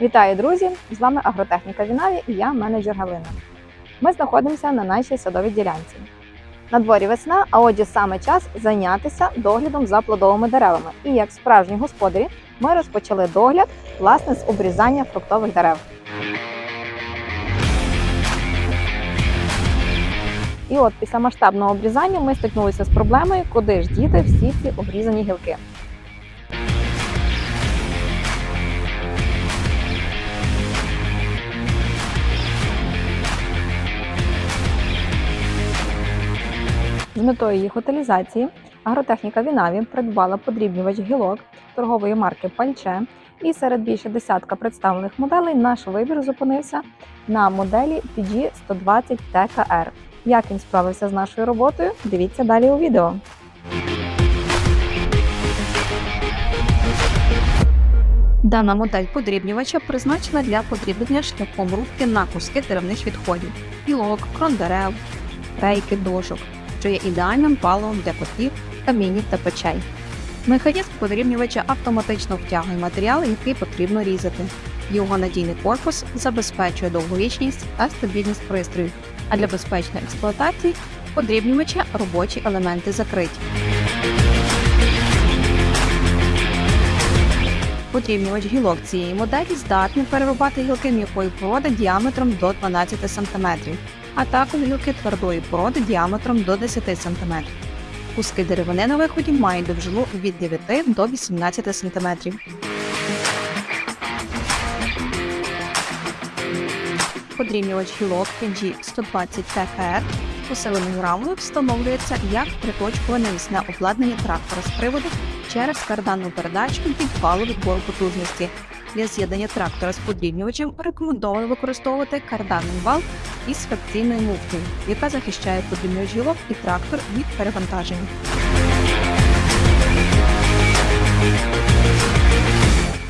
Вітаю, друзі! З вами Агротехніка Вінаві і я менеджер Галина. Ми знаходимося на нашій садовій ділянці. На дворі весна, а отже, саме час зайнятися доглядом за плодовими деревами. І як справжні господарі ми розпочали догляд власне з обрізання фруктових дерев. І от після масштабного обрізання ми стикнулися з проблемою, куди ж діти всі ці обрізані гілки. З метою їх утилізації агротехніка Вінаві придбала подрібнювач гілок торгової марки Пальче. І серед більше десятка представлених моделей наш вибір зупинився на моделі PG 120 TKR. Як він справився з нашою роботою? Дивіться далі у відео. Дана модель подрібнювача призначена для подрібнення шляхом рубки на куски деревних відходів, гілок, крон дерев, рейки, дошок, що є ідеальним паливом для котів, камінів та печей. Механізм подрібнювача автоматично втягує матеріал, який потрібно різати. Його надійний корпус забезпечує довговічність та стабільність пристрою, а для безпечної експлуатації подрібнювача робочі елементи закриті. Подрібнювач гілок цієї моделі здатний перерубати гілки м'якої породи діаметром до 12 см, а також гілки твердої породи діаметром до 10 см. Куски деревини на виході мають довжину від 9 до 18 см. Подрібнювач гілок PG 120 TKR усиленою рамою встановлюється як приточкове навісне обладнання трактора з приводу через карданну передачу під валу відбору потужності. Для з'єднання трактора з подрібнювачем рекомендовано використовувати карданний вал із фракційною муфтою, яка захищає подрібнювач гілок і трактор від перевантаження.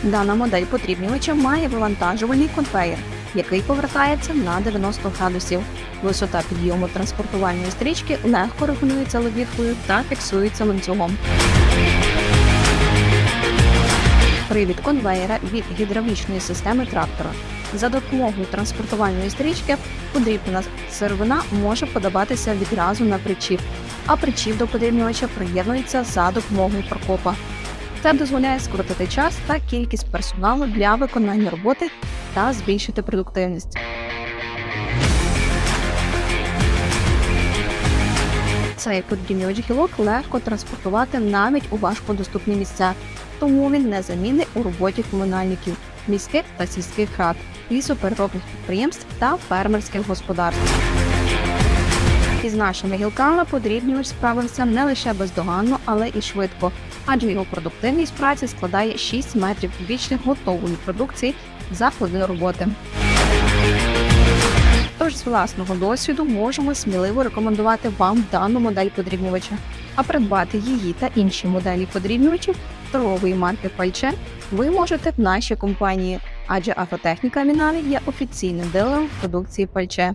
Дана модель подрібнювача має вивантажувальний конвейер, який повертається на 90 градусів. Висота підйому транспортувальної стрічки легко регулюється лебідкою та фіксується ланцюгом. Привід конвейера від гідравлічної системи трактора. За допомогою транспортувальної стрічки подрібнена сировина може подаватися відразу на причіп, а причіп до подрібнювача приєднується за допомогою прокопа. Це дозволяє скоротити час та кількість персоналу для виконання роботи та збільшити продуктивність. Цей подрібнювач гілок легко транспортувати навіть у важкодоступні місця, тому він незамінний у роботі комунальників, міських та сільських рад, лісопереробних підприємств та фермерських господарств. Із нашими гілками подрібнювач справився не лише бездоганно, але і швидко, адже його продуктивність праці складає 6 метрів кубічних готової продукції за хвилину роботи. Тож з власного досвіду можемо сміливо рекомендувати вам дану модель подрібнювача, а придбати її та інші моделі подрібнювачів торгової марки Пальче ви можете в нашій компанії, адже агротехніка Мінаві є офіційним дилером продукції Пальче.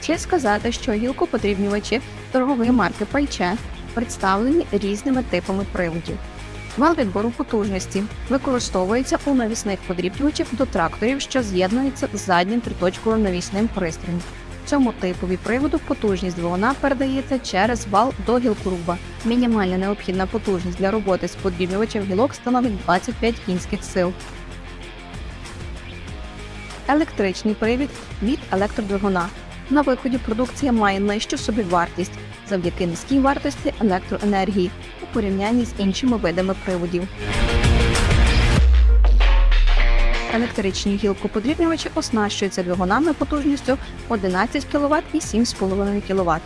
Слід сказати, що гілкоподрібнювачі торгової марки Пальче представлені різними типами приводів. Вал відбору потужності використовується у навісних подрібнювачів до тракторів, що з'єднуються з заднім триточковим навісним пристроєм. Цьому типові приводу потужність двигуна передається через вал до гілкоруба. Мінімальна необхідна потужність для роботи з подрібнювачем гілок становить 25 кінських сил. Електричний привід від електродвигуна. На виході продукція має нижчу собівартість завдяки низькій вартості електроенергії у порівнянні з іншими видами приводів. Електричні гілкоподрібнювачі оснащуються двигунами потужністю 11 кВт і 7,5 кВт.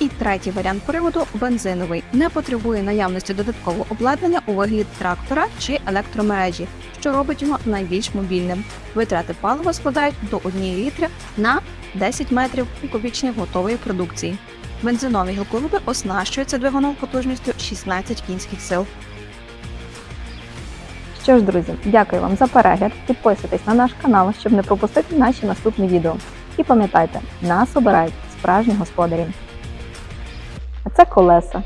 І третій варіант приводу бензиновий. Не потребує наявності додаткового обладнання у вигляді трактора чи електромережі, що робить його найбільш мобільним. Витрати палива складають до 1 літра на 10 метрів кубічних готової продукції. Бензинові гілкоруби оснащуються двигуном потужністю 16 кінських сил. Що ж, друзі, дякую вам за перегляд. Підписуйтесь на наш канал, щоб не пропустити наші наступні відео. І пам'ятайте, нас обирають справжні господарі. А це колеса.